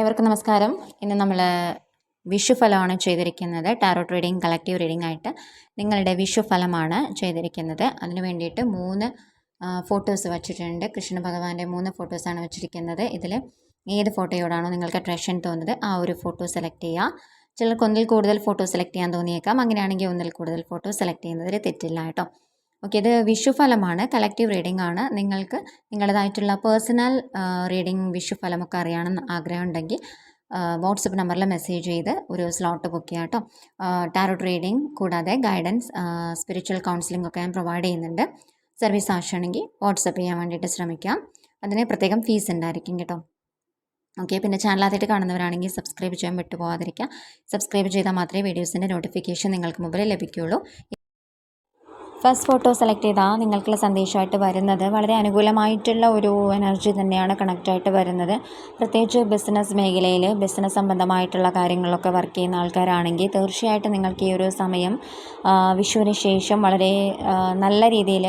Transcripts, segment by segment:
ഏവർക്കും നമസ്കാരം. ഇന്ന് നമ്മൾ വിഷു ഫലമാണ് ചെയ്തിരിക്കുന്നത്. ടാരോട്ട് റീഡിങ് കളക്റ്റീവ് റീഡിംഗ് ആയിട്ട് നിങ്ങളുടെ വിഷു ഫലമാണ് ചെയ്തിരിക്കുന്നത്. അതിന് വേണ്ടിയിട്ട് മൂന്ന് ഫോട്ടോസ് വച്ചിട്ടുണ്ട്. കൃഷ്ണ ഭഗവാന്റെ മൂന്ന് ഫോട്ടോസാണ് വച്ചിരിക്കുന്നത്. ഇതിൽ ഏത് ഫോട്ടോയോടാണോ നിങ്ങൾക്ക് അട്രാക്ഷൻ തോന്നുന്നത് ആ ഒരു ഫോട്ടോ സെലക്ട് ചെയ്യുക ചിലർക്ക് ഒന്നിൽ കൂടുതൽ ഫോട്ടോ സെലക്ട് ചെയ്യാൻ തോന്നിയേക്കാം. അങ്ങനെയാണെങ്കിൽ ഒന്നിൽ കൂടുതൽ ഫോട്ടോ സെലക്ട് ചെയ്യുന്നതിൽ തെറ്റില്ല കേട്ടോ. ഓക്കെ ഇത് വിഷുഫലമാണ്. കളക്റ്റീവ് റീഡിംഗ് ആണ്. നിങ്ങൾക്ക് നിങ്ങളുടേതായിട്ടുള്ള പേഴ്സണൽ റീഡിംഗ് വിഷുഫലമൊക്കെ അറിയണമെന്ന് ആഗ്രഹം ഉണ്ടെങ്കിൽ വാട്സപ്പ് നമ്പറിൽ മെസ്സേജ് ചെയ്ത് ഒരു സ്ലോട്ട് ബുക്ക് ചെയ്യാം കേട്ടോ. ടാരോട്ട് റീഡിംഗ് കൂടാതെ ഗൈഡൻസ് സ്പിരിച്വൽ കൗൺസിലിംഗ് ഒക്കെ ഞാൻ പ്രൊവൈഡ് ചെയ്യുന്നുണ്ട്. സർവീസ് ആവശ്യമാണെങ്കിൽ വാട്സപ്പ് ചെയ്യാൻ വേണ്ടിയിട്ട് ശ്രമിക്കാം. അതിന് പ്രത്യേകം ഫീസ് ഉണ്ടായിരിക്കും കേട്ടോ. ഓക്കെ പിന്നെ ചാനൽ ആദ്യമായിട്ട് കാണുന്നവരാണെങ്കിൽ സബ്സ്ക്രൈബ് ചെയ്യാൻ വിട്ടുപോകാതിരിക്കുക സബ്സ്ക്രൈബ് ചെയ്താൽ മാത്രമേ വീഡിയോസിന്റെ നോട്ടിഫിക്കേഷൻ നിങ്ങൾക്ക് മുമ്പിൽ ലഭിക്കുകയുള്ളൂ. ഫസ്റ്റ് ഫോട്ടോ സെലക്ട് ചെയ്താൽ നിങ്ങൾക്കുള്ള സന്ദേശമായിട്ട് വരുന്നത്. വളരെ അനുകൂലമായിട്ടുള്ള ഒരു എനർജി തന്നെയാണ് കണക്റ്റായിട്ട് വരുന്നത്. പ്രത്യേകിച്ച് ബിസിനസ് മേഖലയിൽ ബിസിനസ് സംബന്ധമായിട്ടുള്ള കാര്യങ്ങളൊക്കെ വർക്ക് ചെയ്യുന്ന ആൾക്കാരാണെങ്കിൽ തീർച്ചയായിട്ടും നിങ്ങൾക്ക് ഈ ഒരു സമയം വിഷുവിന് ശേഷം വളരെ നല്ല രീതിയിൽ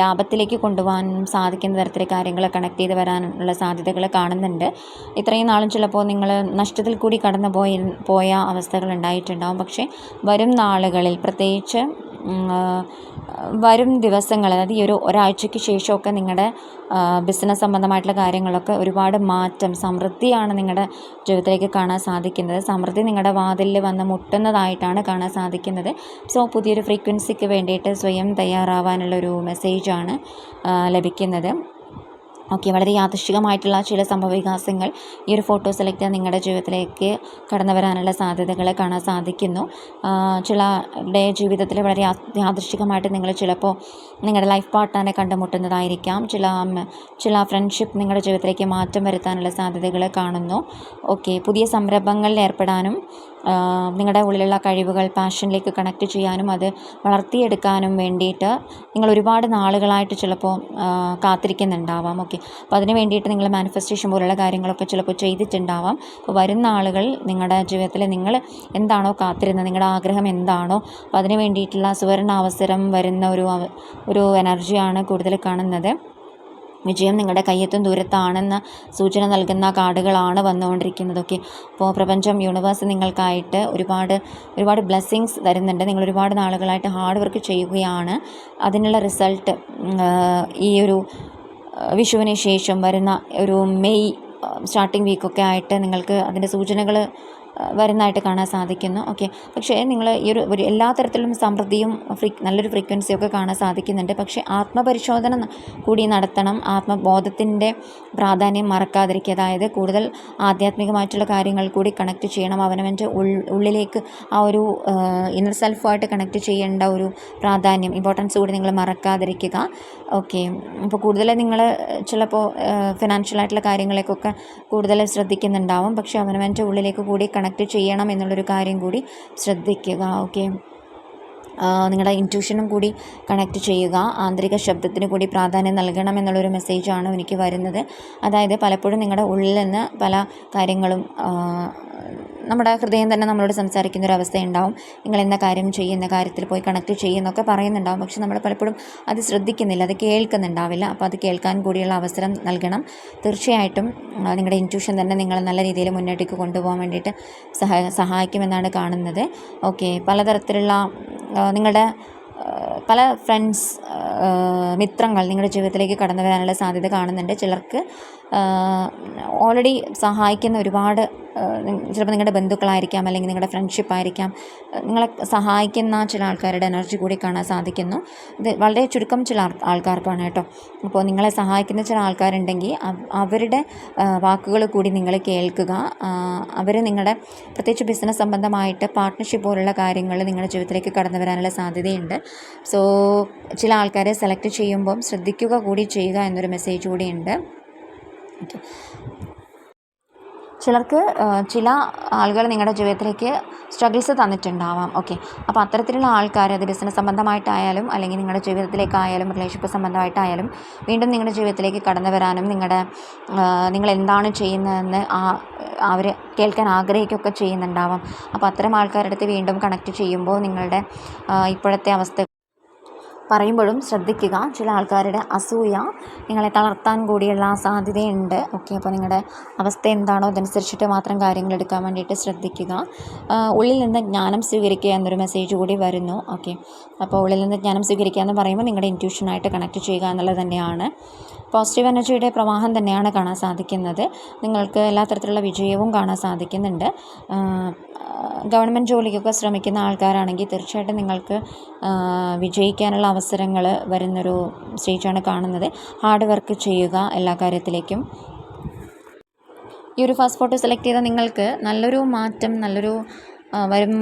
ലാഭത്തിലേക്ക് കൊണ്ടുപോകാനും സാധിക്കുന്ന തരത്തിൽ കാര്യങ്ങൾ കണക്ട് ചെയ്ത് വരാനുള്ള സാധ്യതകൾ കാണുന്നുണ്ട്. ഇത്രയും നാളും ചിലപ്പോൾ നിങ്ങൾ നഷ്ടത്തിൽ കൂടി കടന്നു പോയി പോയ അവസ്ഥകൾ ഉണ്ടായിട്ടുണ്ടാവും. പക്ഷേ വരും നാളുകളിൽ പ്രത്യേകിച്ച് വരും ദിവസങ്ങൾ അതായത് ഈ ഒരു ഒരാഴ്ചയ്ക്ക് ശേഷമൊക്കെ നിങ്ങളുടെ ബിസിനസ് സംബന്ധമായിട്ടുള്ള കാര്യങ്ങളൊക്കെ ഒരുപാട് മാറ്റം സമൃദ്ധിയാണ് നിങ്ങളുടെ ജീവിതത്തിലേക്ക് കാണാൻ സാധിക്കുന്നത്. സമൃദ്ധി നിങ്ങളുടെ വാതിലിൽ വന്ന് മുട്ടുന്നതായിട്ടാണ് കാണാൻ സാധിക്കുന്നത്. സോ പുതിയൊരു ഫ്രീക്വൻസിക്ക് വേണ്ടിയിട്ട് സ്വയം തയ്യാറാവാനുള്ളൊരു മെസ്സേജാണ് ലഭിക്കുന്നത്. ഓക്കെ വളരെ യാദൃശികമായിട്ടുള്ള ചില സംഭവവികാസങ്ങൾ ഈ ഒരു ഫോട്ടോ സെലക്ട് നിങ്ങളുടെ ജീവിതത്തിലേക്ക് കടന്നു വരാനുള്ള സാധ്യതകൾ കാണാൻ സാധിക്കുന്നു. ചിലരുടെ ജീവിതത്തിൽ വളരെ യാദൃശികമായിട്ട് നിങ്ങൾ ചിലപ്പോൾ നിങ്ങളുടെ ലൈഫ് പാർട്ട്ണറെ കണ്ടുമുട്ടുന്നതായിരിക്കാം. ചില ചില ഫ്രണ്ട്ഷിപ്പ് നിങ്ങളുടെ ജീവിതത്തിലേക്ക് മാറ്റം വരുത്താനുള്ള സാധ്യതകൾ കാണുന്നു. ഓക്കെ പുതിയ സംരംഭങ്ങളിൽ ഏർപ്പെടാനും നിങ്ങളുടെ ഉള്ളിലുള്ള കഴിവുകൾ പാഷനിലേക്ക് കണക്ട് ചെയ്യാനും അത് വളർത്തിയെടുക്കാനും വേണ്ടിയിട്ട് നിങ്ങൾ ഒരുപാട് നാളുകളായിട്ട് ചിലപ്പോൾ കാത്തിരിക്കുന്നുണ്ടാവാം. ഓക്കെ അപ്പോൾ അതിന് വേണ്ടിയിട്ട് നിങ്ങൾ മാനിഫെസ്റ്റേഷൻ പോലുള്ള കാര്യങ്ങളൊക്കെ ചിലപ്പോൾ ചെയ്തിട്ടുണ്ടാവാം. അപ്പോൾ വരുന്ന ആളുകൾ നിങ്ങളുടെ ജീവിതത്തിൽ നിങ്ങൾ എന്താണോ കാത്തിരുന്നത് നിങ്ങളുടെ ആഗ്രഹം എന്താണോ അപ്പോൾ അതിന് വേണ്ടിയിട്ടുള്ള സുവർണ അവസരം വരുന്ന ഒരു ഒരു എനർജിയാണ് കൂടുതൽ കാണുന്നത്. വിജയം നിങ്ങളുടെ കയ്യെത്തും ദൂരത്താണെന്ന സൂചന നൽകുന്ന കാർഡുകളാണ് വന്നുകൊണ്ടിരിക്കുന്നതൊക്കെ. അപ്പോൾ പ്രപഞ്ചം യൂണിവേഴ്സ് നിങ്ങൾക്കായിട്ട് ഒരുപാട് ഒരുപാട് ബ്ലെസ്സിങ്സ് തരുന്നുണ്ട്. നിങ്ങൾ ഒരുപാട് നാളുകളായിട്ട് ഹാർഡ് വർക്ക് ചെയ്യുകയാണ്. അതിനുള്ള റിസൾട്ട് ഈ ഒരു വിഷുവിന് ശേഷം വരുന്ന ഒരു മെയ് സ്റ്റാർട്ടിംഗ് വീക്കൊക്കെ ആയിട്ട് നിങ്ങൾക്ക് അതിന്റെ സൂചനകൾ വരുന്നതായിട്ട് കാണാൻ സാധിക്കുന്നു. ഓക്കെ പക്ഷേ നിങ്ങൾ ഈ ഒരു എല്ലാ തരത്തിലും സമൃദ്ധിയും ഫ്രീ നല്ലൊരു ഫ്രീക്വൻസിയൊക്കെ കാണാൻ സാധിക്കുന്നുണ്ട്. പക്ഷേ ആത്മപരിശോധന കൂടി നടത്തണം. ആത്മബോധത്തിന്റെ പ്രാധാന്യം മറക്കാതിരിക്കുക. അതായത് കൂടുതൽ ആധ്യാത്മികമായിട്ടുള്ള കാര്യങ്ങൾ കൂടി കണക്ട് ചെയ്യണം. അവനവന്റെ ഉള്ളിലേക്ക് ആ ഒരു ഇന്നർ സെൽഫുമായിട്ട് കണക്ട് ചെയ്യേണ്ട ഒരു പ്രാധാന്യം ഇമ്പോർട്ടൻസ് കൂടി നിങ്ങൾ മറക്കാതിരിക്കുക. ഓക്കെ അപ്പോൾ കൂടുതൽ നിങ്ങൾ ചിലപ്പോൾ ഫിനാൻഷ്യലായിട്ടുള്ള കാര്യങ്ങളൊക്കെ കൂടുതൽ ശ്രദ്ധിക്കുന്നുണ്ടാവും. പക്ഷേ അവനവന്റെ ഉള്ളിലേക്ക് കൂടി കണക്ട് കണക്ട് ചെയ്യണം എന്നുള്ളൊരു കാര്യം കൂടി ശ്രദ്ധിക്കുക ഓക്കെ നിങ്ങളുടെ ഇന്റ്യൂഷനും കൂടി കണക്ട് ചെയ്യുക. ആന്തരിക ശബ്ദത്തിന് കൂടി പ്രാധാന്യം നൽകണം എന്നുള്ളൊരു മെസ്സേജാണ് എനിക്ക് വരുന്നത്. അതായത് പലപ്പോഴും നിങ്ങളുടെ ഉള്ളിൽ നിന്ന് പല കാര്യങ്ങളും നമ്മുടെ ഹൃദയം തന്നെ നമ്മളോട് സംസാരിക്കുന്ന ഒരു അവസ്ഥയുണ്ടാവും നിങ്ങൾ എന്ന കാര്യം ചെയ്യുന്ന കാര്യത്തിൽ പോയി കണക്ട് ചെയ്യുന്നൊക്കെ പറയുന്നുണ്ടാവും. പക്ഷെ നമ്മൾ പലപ്പോഴും അത് ശ്രദ്ധിക്കുന്നില്ല അത് കേൾക്കുന്നുണ്ടാവില്ല. അപ്പോൾ അത് കേൾക്കാൻ കൂടിയുള്ള അവസരം നൽകണം. തീർച്ചയായിട്ടും നിങ്ങളുടെ ഇന്റ്യൂഷൻ തന്നെ നിങ്ങളെ നല്ല രീതിയിൽ മുന്നോട്ടേക്ക് കൊണ്ടുപോകാൻ വേണ്ടിയിട്ട് സഹായ സഹായിക്കുമെന്നാണ് കാണുന്നത്. ഓക്കെ പലതരത്തിലുള്ള നിങ്ങളുടെ പല ഫ്രണ്ട്സ് മിത്രങ്ങൾ നിങ്ങളുടെ ജീവിതത്തിലേക്ക് കടന്നു വരാനുള്ള സാധ്യത കാണുന്നുണ്ട്. ചിലർക്ക് ഓൾറെഡി സഹായിക്കുന്ന ഒരുപാട് ചിലപ്പോൾ നിങ്ങളുടെ ബന്ധുക്കളായിരിക്കാം അല്ലെങ്കിൽ നിങ്ങളുടെ ഫ്രണ്ട്ഷിപ്പ് ആയിരിക്കാം നിങ്ങളെ സഹായിക്കുന്ന ചില ആൾക്കാരുടെ എനർജി കൂടി കാണാൻ സാധിക്കുന്നു. ഇത് വളരെ ചുരുക്കം ചില ആൾക്കാർക്കാണ് കേട്ടോ. അപ്പോൾ നിങ്ങളെ സഹായിക്കുന്ന ചില ആൾക്കാരുണ്ടെങ്കിൽ അവരുടെ വാക്കുകൾ കൂടി നിങ്ങൾ കേൾക്കുക. അവർ നിങ്ങളുടെ പ്രത്യേകിച്ച് ബിസിനസ് സംബന്ധമായിട്ട് പാർട്ട്ണർഷിപ്പ് പോലുള്ള കാര്യങ്ങൾ നിങ്ങളുടെ ജീവിതത്തിലേക്ക് കടന്നു വരാനുള്ള സാധ്യതയുണ്ട്. സോ ചില ആൾക്കാരെ സെലക്ട് ചെയ്യുമ്പം ശ്രദ്ധിക്കുക കൂടി ചെയ്യുക എന്നൊരു മെസ്സേജ് കൂടിയുണ്ട് ഓക്കെ ചിലർക്ക് ചില ആളുകൾ നിങ്ങളുടെ ജീവിതത്തിലേക്ക് സ്ട്രഗിൾസ് തന്നിട്ടുണ്ടാവാം. ഓക്കെ അപ്പോൾ അത്തരത്തിലുള്ള ആൾക്കാർ അത് ബിസിനസ് സംബന്ധമായിട്ടായാലും അല്ലെങ്കിൽ നിങ്ങളുടെ ജീവിതത്തിലേക്കായാലും റിലേഷൻഷിപ്പ് സംബന്ധമായിട്ടായാലും വീണ്ടും നിങ്ങളുടെ ജീവിതത്തിലേക്ക് കടന്നു വരാനും നിങ്ങളുടെ നിങ്ങൾ എന്താണ് ചെയ്യുന്നതെന്ന് ആ അവർ കേൾക്കാൻ ആഗ്രഹിക്കുകയൊക്കെ ചെയ്യുന്നുണ്ടാവാം. അപ്പോൾ അത്തരം ആൾക്കാരുടെ അടുത്ത് വീണ്ടും കണക്ട് ചെയ്യുമ്പോൾ നിങ്ങളുടെ ഇപ്പോഴത്തെ അവസ്ഥ പറയുമ്പോഴും ശ്രദ്ധിക്കുക. ചില ആൾക്കാരുടെ അസൂയ നിങ്ങളെ തളർത്താൻ കൂടിയുള്ള സാധ്യതയുണ്ട്. ഓക്കെ അപ്പോൾ നിങ്ങളുടെ അവസ്ഥ എന്താണോ അതനുസരിച്ചിട്ട് മാത്രം കാര്യങ്ങൾ എടുക്കാൻ വേണ്ടിയിട്ട് ശ്രദ്ധിക്കുക. ഉള്ളിൽ നിന്ന് ജ്ഞാനം സ്വീകരിക്കുക എന്നൊരു മെസ്സേജ് കൂടി വരുന്നു. ഓക്കെ അപ്പോൾ ഉള്ളിൽ നിന്ന് ജ്ഞാനം സ്വീകരിക്കുക എന്ന് പറയുമ്പോൾ നിങ്ങളുടെ ഇന്റ്യൂഷനായിട്ട് കണക്ട് ചെയ്യുക എന്നുള്ളത് തന്നെയാണ്. പോസിറ്റീവ് എനർജിയുടെ പ്രവാഹം തന്നെയാണ് കാണാൻ സാധിക്കുന്നത്. നിങ്ങൾക്ക് എല്ലാ തരത്തിലുള്ള വിജയവും കാണാൻ സാധിക്കുന്നുണ്ട്. ഗവൺമെന്റ് ജോലിക്കൊക്കെ ശ്രമിക്കുന്ന ആൾക്കാരാണെങ്കിൽ തീർച്ചയായിട്ടും നിങ്ങൾക്ക് വിജയിക്കാനുള്ള അവസരങ്ങൾ വരുന്നൊരു സ്റ്റേജാണ് കാണുന്നത്. ഹാർഡ് വർക്ക് ചെയ്യുക എല്ലാ കാര്യത്തിലേക്കും. ഈ ഒരു ഫസ്റ്റ് ഫോട്ടോ സെലക്ട് ചെയ്താൽ നിങ്ങൾക്ക് നല്ലൊരു മാറ്റം നല്ലൊരു വരും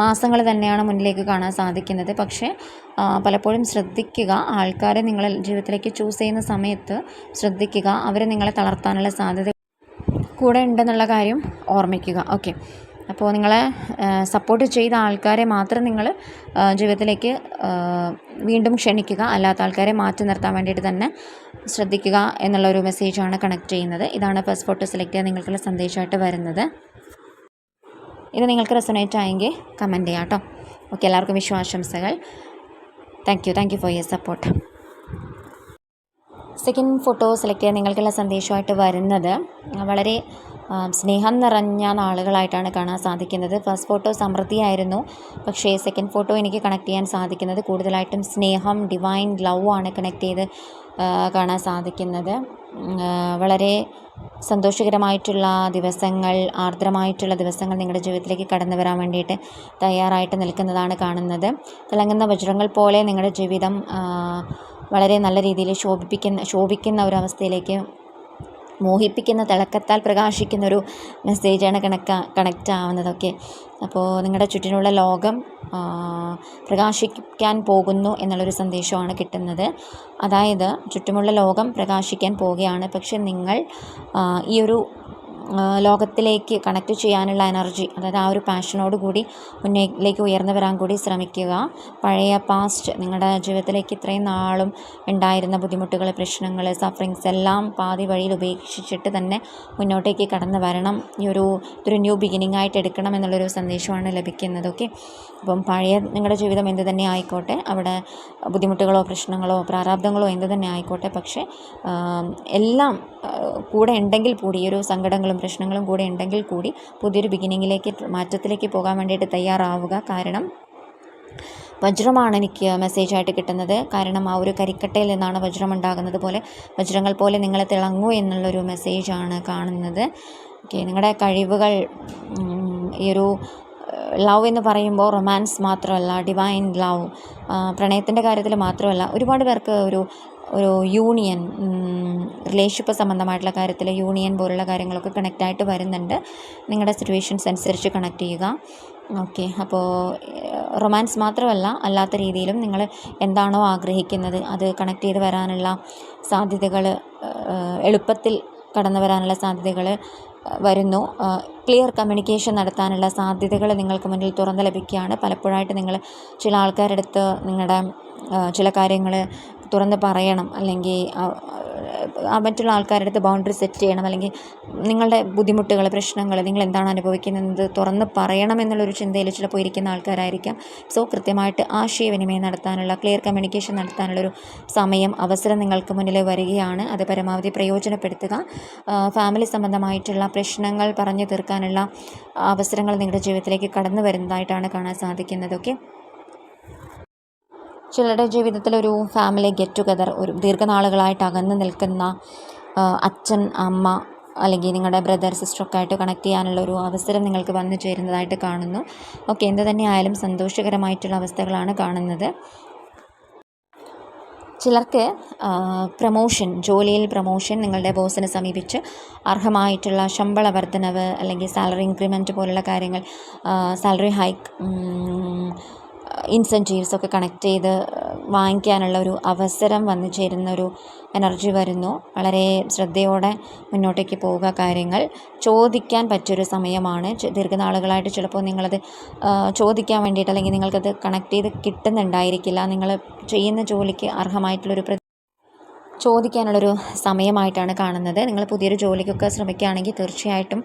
മാസങ്ങൾ തന്നെയാണ് മുന്നിലേക്ക് കാണാൻ സാധിക്കുന്നത്. പക്ഷേ പലപ്പോഴും ശ്രദ്ധിക്കുക ആൾക്കാരെ നിങ്ങളെ ജീവിതത്തിലേക്ക് ചൂസ് ചെയ്യുന്ന സമയത്ത് ശ്രദ്ധിക്കുക അവർ നിങ്ങളെ തളർത്താനുള്ള സാധ്യത കൂടെ ഉണ്ടെന്നുള്ള കാര്യം ഓർമ്മിക്കുക. ഓക്കെ അപ്പോൾ നിങ്ങളെ സപ്പോർട്ട് ചെയ്ത ആൾക്കാരെ മാത്രം നിങ്ങൾ ജീവിതത്തിലേക്ക് വീണ്ടും ക്ഷണിക്കുക അല്ലാത്ത ആൾക്കാരെ മാറ്റി നിർത്താൻ വേണ്ടിയിട്ട് തന്നെ ശ്രദ്ധിക്കുക എന്നുള്ളൊരു മെസ്സേജാണ് കണക്ട് ചെയ്യുന്നത്. ഇതാണ് ഫസ്റ്റ് ഫോട്ടോ സെലക്ട് ചെയ്യാൻ നിങ്ങൾക്കുള്ള സന്ദേശമായിട്ട് വരുന്നത്. ഇത് നിങ്ങൾക്ക് റെസൊനേറ്റ് ആയെങ്കിൽ കമന്റ് ചെയ്യാം കേട്ടോ ഓക്കെ എല്ലാവർക്കും വിശ്വാശംസകൾ thank you thank you for your support second photo select ചെയ്യാൻ നിങ്ങൾക്കുള്ള സന്ദേശമായിട്ട് വരുന്നത് വളരെ സ്നേഹം നിറഞ്ഞ നാളുകളായിട്ടാണ് കാണാൻ സാധിക്കുന്നത്. ഫസ്റ്റ് ഫോട്ടോ സമൃദ്ധിയായിരുന്നു പക്ഷേ സെക്കൻഡ് ഫോട്ടോ എനിക്ക് കണക്ട് ചെയ്യാൻ സാധിക്കുന്നത് കൂടുതലായിട്ടും സ്നേഹം ഡിവൈൻ ലവ് ആണ് കണക്ട് ചെയ്ത് കാണാൻ സാധിക്കുന്നത്. വളരെ സന്തോഷകരമായിട്ടുള്ള ദിവസങ്ങൾ ആർദ്രമായിട്ടുള്ള ദിവസങ്ങൾ നിങ്ങളുടെ ജീവിതത്തിലേക്ക് കടന്നു വരാൻ വേണ്ടിയിട്ട് തയ്യാറായിട്ട് നിൽക്കുന്നതാണ് കാണുന്നത്. തിളങ്ങുന്ന വജ്രങ്ങൾ പോലെ നിങ്ങളുടെ ജീവിതം വളരെ നല്ല രീതിയിൽ ശോഭിപ്പിക്കുന്ന ശോഭിക്കുന്ന ഒരവസ്ഥയിലേക്ക് മോഹിപ്പിക്കുന്ന തിളക്കത്താൽ പ്രകാശിക്കുന്നൊരു മെസ്സേജാണ് കണക്ക കണക്റ്റ് ആവുന്നതൊക്കെ. അപ്പോൾ നിങ്ങളുടെ ചുറ്റിനുള്ള ലോകം പ്രകാശിക്കാൻ പോകുന്നു എന്നുള്ളൊരു സന്ദേശമാണ് കിട്ടുന്നത്. അതായത് ചുറ്റുമുള്ള ലോകം പ്രകാശിക്കാൻ പോവുകയാണ്. പക്ഷെ നിങ്ങൾ ഈ ഒരു ലോകത്തിലേക്ക് കണക്ട് ചെയ്യാനുള്ള എനർജി അതായത് ആ ഒരു പാഷനോട് കൂടി മുന്നിലേക്ക് ഉയർന്നു വരാൻ കൂടി ശ്രമിക്കുക. പഴയ പാസ്റ്റ് നിങ്ങളുടെ ജീവിതത്തിലേക്ക് ഇത്രയും നാളും ഉണ്ടായിരുന്ന ബുദ്ധിമുട്ടുകൾ പ്രശ്നങ്ങൾ സഫറിങ്സ് എല്ലാം പാതി വഴിയിൽ ഉപേക്ഷിച്ചിട്ട് തന്നെ മുന്നോട്ടേക്ക് കടന്നു വരണം. ഈ ഒരു ഇതൊരു ന്യൂ ബിഗിനിങ് ആയിട്ട് എടുക്കണം എന്നുള്ളൊരു സന്ദേശമാണ് ലഭിക്കുന്നത്. ഓക്കെ അപ്പം പഴയ നിങ്ങളുടെ ജീവിതം എന്ത് തന്നെ ആയിക്കോട്ടെ അവിടെ ബുദ്ധിമുട്ടുകളോ പ്രശ്നങ്ങളോ പ്രാരാബ്ദങ്ങളോ എന്ത് തന്നെ ആയിക്കോട്ടെ പക്ഷേ എല്ലാം കൂടെ ഉണ്ടെങ്കിൽ കൂടി ഈ ഒരു സങ്കടങ്ങളും പ്രശ്നങ്ങളും കൂടെ ഉണ്ടെങ്കിൽ കൂടി പുതിയൊരു ബിഗിനിങ്ങിലേക്ക് മാറ്റത്തിലേക്ക് പോകാൻ വേണ്ടിയിട്ട് തയ്യാറാവുക. കാരണം വജ്രമാണ് എനിക്ക് മെസ്സേജായിട്ട് കിട്ടുന്നത്. കാരണം ആ ഒരു കരിക്കട്ടയിൽ നിന്നാണ് വജ്രം ഉണ്ടാകുന്നത് പോലെ വജ്രങ്ങൾ പോലെ നിങ്ങളെ തിളങ്ങൂ എന്നുള്ളൊരു മെസ്സേജാണ് കാണുന്നത്. ഓക്കെ നിങ്ങളുടെ കഴിവുകൾ ഈ ഒരു ലവ് എന്ന് പറയുമ്പോൾ റൊമാൻസ് മാത്രമല്ല ഡിവൈൻ ലവ് പ്രണയത്തിന്റെ കാര്യത്തിൽ മാത്രമല്ല ഒരുപാട് പേർക്ക് ഒരു ഒരു യൂണിയൻ റിലേഷൻഷിപ്പ് സംബന്ധമായിട്ടുള്ള കാര്യത്തിൽ യൂണിയൻ പോലുള്ള കാര്യങ്ങളൊക്കെ കണക്റ്റായിട്ട് വരുന്നുണ്ട്. നിങ്ങളുടെ സിറ്റുവേഷൻസ് അനുസരിച്ച് കണക്ട് ചെയ്യുക. ഓക്കെ അപ്പോൾ റൊമാൻസ് മാത്രമല്ല അല്ലാത്ത രീതിയിലും നിങ്ങൾ എന്താണോ ആഗ്രഹിക്കുന്നത് അത് കണക്ട് ചെയ്ത് വരാനുള്ള സാധ്യതകൾ എളുപ്പത്തിൽ കടന്നു വരാനുള്ള സാധ്യതകൾ വരുന്നു. ക്ലിയർ കമ്മ്യൂണിക്കേഷൻ നടത്താനുള്ള സാധ്യതകൾ നിങ്ങൾക്ക് മുന്നിൽ തുറന്ന് ലഭിക്കുകയാണ്. പലപ്പോഴായിട്ട് നിങ്ങൾ ചില ആൾക്കാരുടെ അടുത്ത് നിങ്ങളുടെ ചില കാര്യങ്ങൾ തുറന്ന് പറയണം. അല്ലെങ്കിൽ മറ്റുള്ള ആൾക്കാരുടെ അടുത്ത് ബൗണ്ടറി സെറ്റ് ചെയ്യണം. അല്ലെങ്കിൽ നിങ്ങളുടെ ബുദ്ധിമുട്ടുകൾ പ്രശ്നങ്ങൾ നിങ്ങൾ എന്താണ് അനുഭവിക്കുന്നത് തുറന്ന് പറയണം എന്നുള്ളൊരു ചിന്തയിൽ ചിലപ്പോൾ ഇരിക്കുന്ന ആൾക്കാരായിരിക്കാം. സോ കൃത്യമായിട്ട് ആശയവിനിമയം നടത്താനുള്ള ക്ലിയർ കമ്മ്യൂണിക്കേഷൻ നടത്താനുള്ളൊരു സമയം അവസരം നിങ്ങൾക്ക് മുന്നിൽ വരികയാണ്. അത് പരമാവധി പ്രയോജനപ്പെടുത്തുക. ഫാമിലി സംബന്ധമായിട്ടുള്ള പ്രശ്നങ്ങൾ പറഞ്ഞു തീർക്കാനുള്ള അവസരങ്ങൾ നിങ്ങളുടെ ജീവിതത്തിലേക്ക് കടന്നു വരുന്നതായിട്ടാണ് കാണാൻ സാധിക്കുന്നത്. ഓക്കെ ചിലരുടെ ജീവിതത്തിലൊരു ഫാമിലി ഗെറ്റ് ടുഗദർ ഒരു ദീർഘനാളുകളായിട്ട് അകന്ന് നിൽക്കുന്ന അച്ഛൻ അമ്മ അല്ലെങ്കിൽ നിങ്ങളുടെ ബ്രദർ സിസ്റ്ററൊക്കെ ആയിട്ട് കണക്ട് ചെയ്യാനുള്ള ഒരു അവസരം നിങ്ങൾക്ക് വന്നു ചേരുന്നതായിട്ട് കാണുന്നു. ഓക്കെ എന്ത് തന്നെയായാലും സന്തോഷകരമായിട്ടുള്ള അവസ്ഥകളാണ് കാണുന്നത്. ചിലർക്ക് പ്രമോഷൻ ജോലിയിൽ പ്രമോഷൻ നിങ്ങളുടെ ബോസിനെ സമീപിച്ച് അർഹമായിട്ടുള്ള ശമ്പള വർധനവ് അല്ലെങ്കിൽ സാലറി ഇൻക്രിമെന്റ് പോലുള്ള കാര്യങ്ങൾ സാലറി ഹൈക്ക് ഇൻസെന്റീവ്സ് ഒക്കെ കണക്ട് ചെയ്ത് വാങ്ങിക്കാനുള്ള ഒരു അവസരം വന്നു ചേരുന്ന ഒരു എനർജി വരുന്നു. വളരെ ശ്രദ്ധയോടെ മുന്നോട്ടേക്ക് പോവുക കാര്യങ്ങൾ. ചോദിക്കാൻ പറ്റിയൊരു സമയമാണ്. ദീർഘനാളുകളായിട്ട് ചിലപ്പോൾ നിങ്ങളത് ചോദിക്കാൻ വേണ്ടിയിട്ട് അല്ലെങ്കിൽ നിങ്ങൾക്കത് കണക്ട് ചെയ്ത് കിട്ടുന്നുണ്ടായിരിക്കില്ല. നിങ്ങൾ ചെയ്യുന്ന ജോലിക്ക് അർഹമായിട്ടുള്ളൊരു ചോദിക്കാനുള്ളൊരു സമയമായിട്ടാണ് കാണുന്നത്. നിങ്ങൾ പുതിയൊരു ജോലിക്കൊക്കെ ശ്രമിക്കുകയാണെങ്കിൽ തീർച്ചയായിട്ടും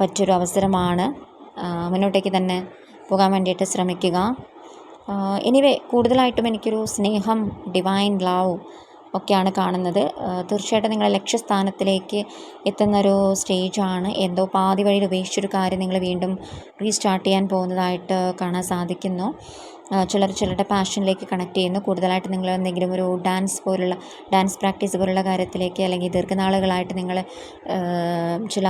പറ്റിയൊരു അവസരമാണ്. മുന്നോട്ടേക്ക് തന്നെ പോകാൻ വേണ്ടിയിട്ട് ശ്രമിക്കുക. എനിവേ കൂടുതലായിട്ടും എനിക്കൊരു സ്നേഹം ഡിവൈൻ ലവ് ഒക്കെയാണ് കാണുന്നത്. തീർച്ചയായിട്ടും നിങ്ങളെ ലക്ഷ്യസ്ഥാനത്തിലേക്ക് എത്തുന്നൊരു സ്റ്റേജാണ് എന്തോ പാതി വഴിയിൽ ഉപേക്ഷിച്ചൊരു കാര്യം നിങ്ങൾ വീണ്ടും റീസ്റ്റാർട്ട് ചെയ്യാൻ പോകുന്നതായിട്ട് കാണാൻ സാധിക്കുന്നു. ചിലർ ചിലരുടെ പാഷനിലേക്ക് കണക്ട് ചെയ്യുന്നു. കൂടുതലായിട്ട് നിങ്ങൾ എന്തെങ്കിലും ഒരു ഡാൻസ് പോലുള്ള ഡാൻസ് പ്രാക്ടീസ് പോലുള്ള കാര്യത്തിലേക്ക് അല്ലെങ്കിൽ ദീർഘനാളുകളായിട്ട് നിങ്ങൾ ചില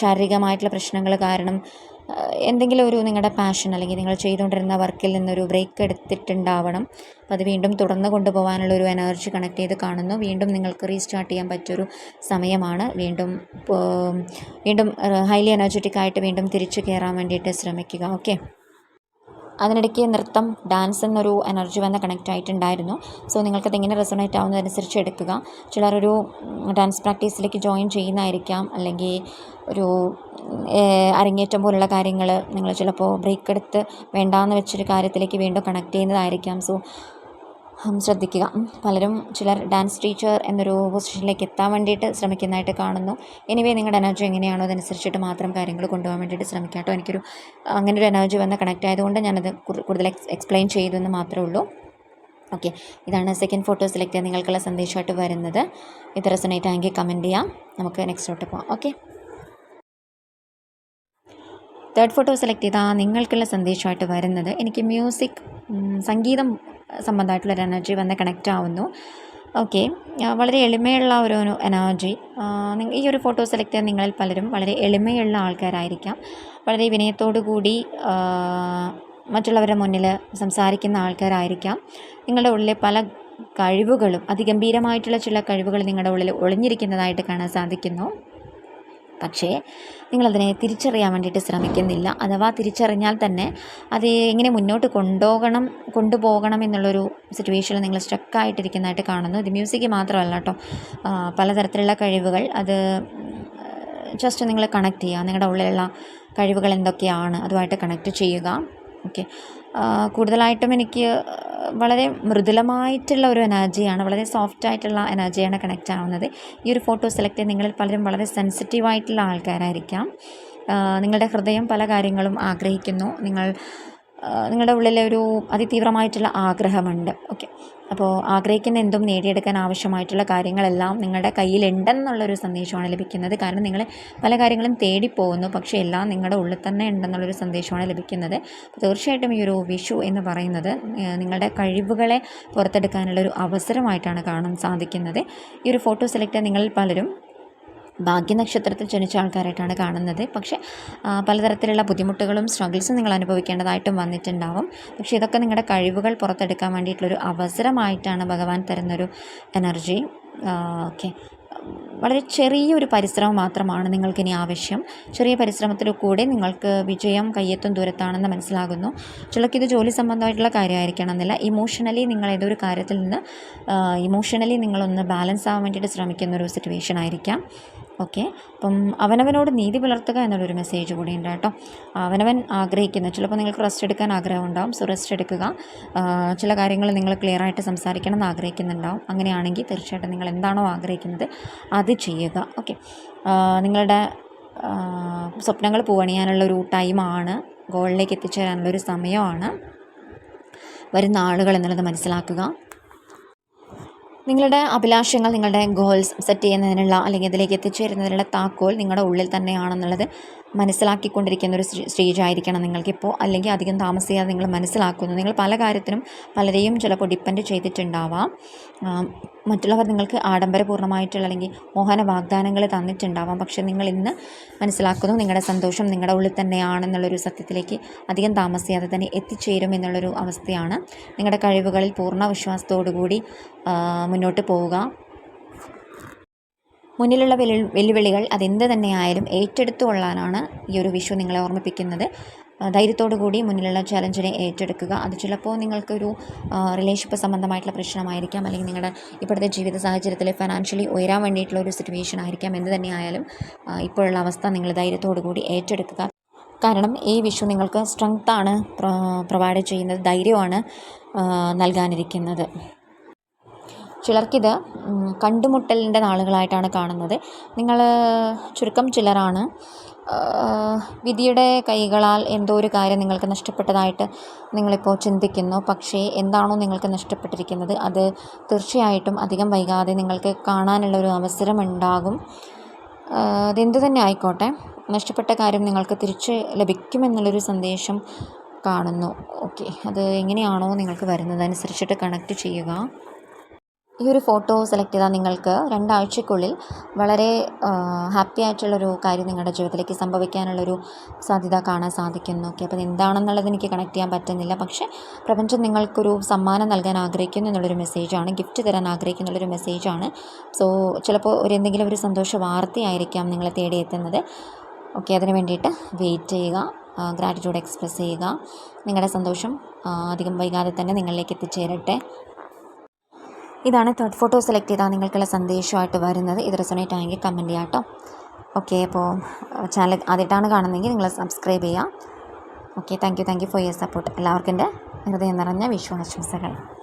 ശാരീരികമായിട്ടുള്ള പ്രശ്നങ്ങൾ കാരണം എന്തെങ്കിലും ഒരു നിങ്ങളുടെ പാഷൻ അല്ലെങ്കിൽ നിങ്ങൾ ചെയ്തുകൊണ്ടിരുന്ന വർക്കിൽ നിന്നൊരു ബ്രേക്ക് എടുത്തിട്ടുണ്ടാവണം. അപ്പോൾ അത് വീണ്ടും തുടർന്ന് കൊണ്ടുപോകാനുള്ള ഒരു എനർജി കണക്ട് ചെയ്ത് കാണുന്നു. വീണ്ടും നിങ്ങൾക്ക് റീസ്റ്റാർട്ട് ചെയ്യാൻ പറ്റിയൊരു സമയമാണ്. വീണ്ടും വീണ്ടും ഹൈലി എനർജറ്റിക് ആയിട്ട് വീണ്ടും തിരിച്ചു കയറാൻ വേണ്ടിയിട്ട് ശ്രമിക്കുക. ഓക്കെ അതിനിടയ്ക്ക് നൃത്തം ഡാൻസ് എന്നൊരു എനർജി വന്ന് കണക്റ്റ് ആയിട്ടുണ്ടായിരുന്നു. സോ നിങ്ങൾക്കത് എങ്ങനെ റെസണേറ്റ് ആവുന്നതനുസരിച്ച് എടുക്കുക. ചിലർ ഒരു ഡാൻസ് പ്രാക്ടീസിലേക്ക് ജോയിൻ ചെയ്യുന്നതായിരിക്കാം. അല്ലെങ്കിൽ ഒരു അരങ്ങേറ്റം പോലുള്ള കാര്യങ്ങൾ നിങ്ങൾ ചിലപ്പോൾ ബ്രേക്ക് എടുത്ത് വേണ്ടാന്ന് വെച്ചൊരു കാര്യത്തിലേക്ക് വീണ്ടും കണക്ട് ചെയ്യുന്നതായിരിക്കാം. സോ ശ്രദ്ധിക്കുക. പലരും ചിലർ ഡാൻസ് ടീച്ചർ എന്നൊരു പൊസിഷനിലേക്ക് എത്താൻ വേണ്ടിയിട്ട് ശ്രമിക്കുന്നതായിട്ട് കാണുന്നു. എനിവേ നിങ്ങളുടെ എനർജി എങ്ങനെയാണോ അതനുസരിച്ചിട്ട് മാത്രം കാര്യങ്ങൾ കൊണ്ടുപോകാൻ വേണ്ടിയിട്ട് ശ്രമിക്കാം കേട്ടോ. എനിക്കൊരു അങ്ങനെ ഒരു എനർജി വന്ന് കണക്റ്റ് ആയതുകൊണ്ട് ഞാനത് കൂടുതൽ എക്സ്പ്ലെയിൻ ചെയ്തു എന്ന് മാത്രമേ ഉള്ളൂ. ഓക്കെ ഇതാണ് സെക്കൻഡ് ഫോട്ടോ സെലക്ട് ചെയ്യാൻ നിങ്ങൾക്കുള്ള സന്ദേശമായിട്ട് വരുന്നത്. ഇത് റെസനേറ്റ് ആണെങ്കിൽ കമന്റ് ചെയ്യാം. നമുക്ക് നെക്സ്റ്റോട്ട് പോകാം ഓക്കെ തേർഡ് ഫോട്ടോ സെലക്ട് ചെയ്താൽ നിങ്ങൾക്കുള്ള സന്ദേശമായിട്ട് വരുന്നത്. എനിക്ക് മ്യൂസിക് സംഗീതം സംബന്ധമായിട്ടുള്ളൊരു എനർജി വന്ന് കണക്റ്റ് ആവുന്നു. ഓക്കെ വളരെ എളിമയുള്ള ഒരു എനർജി ഈ ഒരു ഫോട്ടോ സെലക്ട് ചെയ്യാൻ നിങ്ങളിൽ പലരും വളരെ എളിമയുള്ള ആൾക്കാരായിരിക്കാം. വളരെ വിനയത്തോടു കൂടി മറ്റുള്ളവരുടെ മുന്നിൽ സംസാരിക്കുന്ന ആൾക്കാരായിരിക്കാം. നിങ്ങളുടെ ഉള്ളിലെ പല കഴിവുകളും അതിഗംഭീരമായിട്ടുള്ള ചില കഴിവുകൾ നിങ്ങളുടെ ഉള്ളിൽ ഒളിഞ്ഞിരിക്കുന്നതായിട്ട് കാണാൻ സാധിക്കുന്നു. പക്ഷേ നിങ്ങളതിനെ തിരിച്ചറിയാൻ വേണ്ടിയിട്ട് ശ്രമിക്കുന്നില്ല. അഥവാ തിരിച്ചറിഞ്ഞാൽ തന്നെ അത് എങ്ങനെ മുന്നോട്ട് കൊണ്ടുപോകണം കൊണ്ടുപോകണം എന്നുള്ളൊരു സിറ്റുവേഷനിൽ നിങ്ങൾ സ്റ്റക്കായിട്ടിരിക്കുന്നതായിട്ട് കാണുന്നു. ഇത് മ്യൂസിക് മാത്രമല്ല കേട്ടോ. പലതരത്തിലുള്ള കഴിവുകൾ. അത് ജസ്റ്റ് നിങ്ങൾ കണക്ട് ചെയ്യുക. നിങ്ങളുടെ ഉള്ളിലുള്ള കഴിവുകൾ എന്തൊക്കെയാണ് അതുമായിട്ട് കണക്ട് ചെയ്യുക. ഓക്കെ കൂടുതലായിട്ടും എനിക്ക് വളരെ മൃദുലമായിട്ടുള്ള ഒരു എനർജിയാണ് വളരെ സോഫ്റ്റ് ആയിട്ടുള്ള എനർജിയാണ് കണക്റ്റ് ആവുന്നത്. ഈ ഒരു ഫോട്ടോ സെലക്ട് ചെയ്ത് നിങ്ങളിൽ പലരും വളരെ സെൻസിറ്റീവായിട്ടുള്ള ആൾക്കാരായിരിക്കാം. നിങ്ങളുടെ ഹൃദയം പല കാര്യങ്ങളും ആഗ്രഹിക്കുന്നു. നിങ്ങൾ നിങ്ങളുടെ ഉള്ളിലെ ഒരു അതിതീവ്രമായിട്ടുള്ള ആഗ്രഹമുണ്ട്. ഓക്കെ. അപ്പോൾ ആഗ്രഹിക്കുന്ന എന്തും നേടിയെടുക്കാൻ ആവശ്യമായിട്ടുള്ള കാര്യങ്ങളെല്ലാം നിങ്ങളുടെ കയ്യിലുണ്ടെന്നുള്ളൊരു സന്ദേശമാണ് ലഭിക്കുന്നത്. കാരണം നിങ്ങൾ പല കാര്യങ്ങളും തേടിപ്പോകുന്നു പക്ഷേ എല്ലാം നിങ്ങളുടെ ഉള്ളിൽ തന്നെ ഉണ്ടെന്നുള്ളൊരു സന്ദേശമാണ് ലഭിക്കുന്നത്. തീർച്ചയായിട്ടും ഈ ഒരു വിഷു എന്ന് പറയുന്നത് നിങ്ങളുടെ കഴിവുകളെ പുറത്തെടുക്കാനുള്ളൊരു അവസരമായിട്ടാണ് കാണാൻ സാധിക്കുന്നത്. ഈ ഒരു ഫോട്ടോ സെലക്ട് നിങ്ങളിൽ പലരും ഭാഗ്യനക്ഷത്രത്തിൽ ജനിച്ച ആൾക്കാരായിട്ടാണ് കാണുന്നത്. പക്ഷേ പലതരത്തിലുള്ള ബുദ്ധിമുട്ടുകളും സ്ട്രഗിൾസും നിങ്ങൾ അനുഭവിക്കേണ്ടതായിട്ടും വന്നിട്ടുണ്ടാവും. പക്ഷേ ഇതൊക്കെ നിങ്ങളുടെ കഴിവുകൾ പുറത്തെടുക്കാൻ വേണ്ടിയിട്ടുള്ളൊരു അവസരമായിട്ടാണ് ഭഗവാൻ തരുന്നൊരു എനർജി ഓക്കെ വളരെ ചെറിയൊരു പരിശ്രമം മാത്രമാണ് നിങ്ങൾക്കിനി ആവശ്യം. ചെറിയ പരിശ്രമത്തിലൂടെ നിങ്ങൾക്ക് വിജയം കയ്യെത്തും ദൂരത്താണെന്ന് മനസ്സിലാകുന്നു. ചിലർക്കിത് ജോലി സംബന്ധമായിട്ടുള്ള കാര്യമായിരിക്കണം എന്നില്ല. ഇമോഷണലി നിങ്ങൾ ഏതൊരു കാര്യത്തിൽ നിന്ന് ഇമോഷണലി നിങ്ങളൊന്ന് ബാലൻസ് ആവാൻ വേണ്ടിയിട്ട് ശ്രമിക്കുന്ന ഒരു സിറ്റുവേഷൻ ആയിരിക്കാം. ഓക്കെ. അപ്പം അവനവനോട് നീതി പുലർത്തുക എന്നുള്ളൊരു മെസ്സേജ് കൂടി ഉണ്ട് കേട്ടോ. അവനവൻ ആഗ്രഹിക്കുന്നു ചിലപ്പോൾ നിങ്ങൾക്ക് റെസ്റ്റ് എടുക്കാൻ ആഗ്രഹം ഉണ്ടാവും സോ റെസ്റ്റ് എടുക്കുക ചില കാര്യങ്ങൾ നിങ്ങൾ ക്ലിയർ ആയിട്ട് സംസാരിക്കണം എന്ന് ആഗ്രഹിക്കുന്നുണ്ടാവും. അങ്ങനെയാണെങ്കിൽ തീർച്ചയായിട്ടും നിങ്ങൾ എന്താണോ ആഗ്രഹിക്കുന്നത് അത് ചെയ്യുക. ഓക്കെ. നിങ്ങളുടെ സ്വപ്നങ്ങൾ പൂവണിയാനുള്ള ഒരു ടൈമാണ് ഗോളിലേക്ക് എത്തിച്ചേരാനുള്ളൊരു സമയമാണ്. വരുന്ന ആളുകൾ എന്നുള്ളത് മനസ്സിലാക്കുക. നിങ്ങളുടെ അഭിലാഷങ്ങൾ നിങ്ങളുടെ ഗോൾസ് സെറ്റ് ചെയ്യുന്നതിനുള്ള അല്ലെങ്കിൽ അതിലേക്ക് എത്തിച്ചേരുന്നതിനുള്ള താക്കോൽ നിങ്ങളുടെ ഉള്ളിൽ തന്നെയാണെന്നുള്ളത് മനസ്സിലാക്കിക്കൊണ്ടിരിക്കുന്ന ഒരു സ്റ്റേജ് ആയിരിക്കണം നിങ്ങൾക്കിപ്പോൾ. അല്ലെങ്കിൽ അധികം താമസിയാതെ നിങ്ങൾ മനസ്സിലാക്കുന്നു. നിങ്ങൾ പല കാര്യത്തിനും പലരെയും ചിലപ്പോൾ ഡിപ്പെൻഡ് ചെയ്തിട്ടുണ്ടാവാം. മറ്റുള്ളവർ നിങ്ങൾക്ക് ആഡംബരപൂർണമായിട്ടുള്ള അല്ലെങ്കിൽ മോഹന വാഗ്ദാനങ്ങൾ തന്നിട്ടുണ്ടാവാം. പക്ഷേ നിങ്ങൾ ഇന്ന് മനസ്സിലാക്കുന്നു നിങ്ങളുടെ സന്തോഷം നിങ്ങളുടെ ഉള്ളിൽ തന്നെയാണെന്നുള്ളൊരു സത്യത്തിലേക്ക് അധികം താമസിയാതെ തന്നെ എത്തിച്ചേരും എന്നുള്ളൊരു അവസ്ഥയാണ്. നിങ്ങളുടെ കഴിവുകളിൽ പൂർണ വിശ്വാസത്തോടു കൂടി മുന്നോട്ട് പോവുക. മുന്നിലുള്ള വെല്ലു വെല്ലുവിളികൾ അതെന്ത് തന്നെയായാലും ഏറ്റെടുത്തു കൊള്ളാനാണ് ഈ ഒരു വിഷു നിങ്ങളെ ഓർമ്മിപ്പിക്കുന്നത്. ധൈര്യത്തോടു കൂടി മുന്നിലുള്ള ചലഞ്ചിനെ ഏറ്റെടുക്കുക. അത് ചിലപ്പോൾ നിങ്ങൾക്കൊരു റിലേഷൻഷിപ്പ് സംബന്ധമായിട്ടുള്ള പ്രശ്നമായിരിക്കാം അല്ലെങ്കിൽ നിങ്ങളുടെ ഇപ്പോഴത്തെ ജീവിത സാഹചര്യത്തിൽ ഫിനാൻഷ്യലി ഉയരാൻ വേണ്ടിയിട്ടുള്ള ഒരു സിറ്റുവേഷൻ ആയിരിക്കാം. എന്ത് തന്നെയായാലും ഇപ്പോഴുള്ള അവസ്ഥ നിങ്ങൾ ധൈര്യത്തോടു കൂടി ഏറ്റെടുക്കുക. കാരണം ഈ വിഷു നിങ്ങൾക്ക് സ്ട്രെങ്ത്താണ് പ്രൊവൈഡ് ചെയ്യുന്നത് ധൈര്യമാണ് നൽകാനിരിക്കുന്നത്. ചിലർക്കിത് കണ്ടുമുട്ടലിന്റെ നാളുകളായിട്ടാണ് കാണുന്നത്. നിങ്ങൾ ചുരുക്കം ചിലരാണ്. വിധിയുടെ കൈകളാൽ എന്തോ ഒരു കാര്യം നിങ്ങൾക്ക് നഷ്ടപ്പെട്ടതായിട്ട് നിങ്ങളിപ്പോൾ ചിന്തിക്കുന്നു. പക്ഷേ എന്താണോ നിങ്ങൾക്ക് നഷ്ടപ്പെട്ടിരിക്കുന്നത് അത് തീർച്ചയായിട്ടും അധികം വൈകാതെ നിങ്ങൾക്ക് കാണാനുള്ള ഒരു അവസരം ഉണ്ടാകും. അതെന്തു തന്നെ ആയിക്കോട്ടെ നഷ്ടപ്പെട്ട കാര്യം നിങ്ങൾക്ക് തിരിച്ച് ലഭിക്കുമെന്നുള്ളൊരു സന്ദേശം കാണുന്നു. ഓക്കെ അത് എങ്ങനെയാണോ നിങ്ങൾക്ക് വരുന്നത് അനുസരിച്ചിട്ട് കണക്റ്റ് ചെയ്യുക. ഈ ഒരു ഫോട്ടോ സെലക്ട് ചെയ്താൽ നിങ്ങൾക്ക് രണ്ടാഴ്ചക്കുള്ളിൽ വളരെ ഹാപ്പി ആയിട്ടുള്ളൊരു കാര്യം നിങ്ങളുടെ ജീവിതത്തിലേക്ക് സംഭവിക്കാനുള്ളൊരു സാധ്യത കാണാൻ സാധിക്കുന്നു. ഓക്കെ അപ്പോൾ എന്താണെന്നുള്ളത് എനിക്ക് കണക്ട് ചെയ്യാൻ പറ്റുന്നില്ല. പക്ഷേ പ്രപഞ്ചം നിങ്ങൾക്കൊരു സമ്മാനം നൽകാൻ ആഗ്രഹിക്കുന്നു എന്നുള്ളൊരു മെസ്സേജാണ് ഗിഫ്റ്റ് തരാൻ ആഗ്രഹിക്കുന്നുള്ളൊരു മെസ്സേജാണ് സോ ചിലപ്പോൾ ഒരു എന്തെങ്കിലും ഒരു സന്തോഷ വാർത്തയായിരിക്കാം നിങ്ങളെ തേടിയെത്തുന്നത് ഓക്കെ അതിന് വേണ്ടിയിട്ട് വെയിറ്റ് ചെയ്യുക ഗ്രാറ്റിറ്റ്യൂഡ് എക്സ്പ്രസ് ചെയ്യുക. നിങ്ങളുടെ സന്തോഷം അധികം വൈകാതെ തന്നെ നിങ്ങളിലേക്ക് എത്തിച്ചേരട്ടെ. ഇതാണ് തേർഡ് ഫോട്ടോ സെലക്ട് ചെയ്താൽ നിങ്ങൾക്കുള്ള സന്ദേശമായിട്ട് വരുന്നത്. ഇത് റെസൊണേറ്റ് ആയെങ്കിൽ കമന്റ് ചെയ്യാം കേട്ടോ ഓക്കെ അപ്പോൾ ചാനൽ ആദ്യമായിട്ടാണ് കാണുന്നതെങ്കിൽ നിങ്ങൾ സബ്സ്ക്രൈബ് ചെയ്യുക okay thank you thank you for your support എല്ലാവർക്കും എന്റെ ഹൃദയം നിറഞ്ഞ വിശ്വാസങ്ങൾ.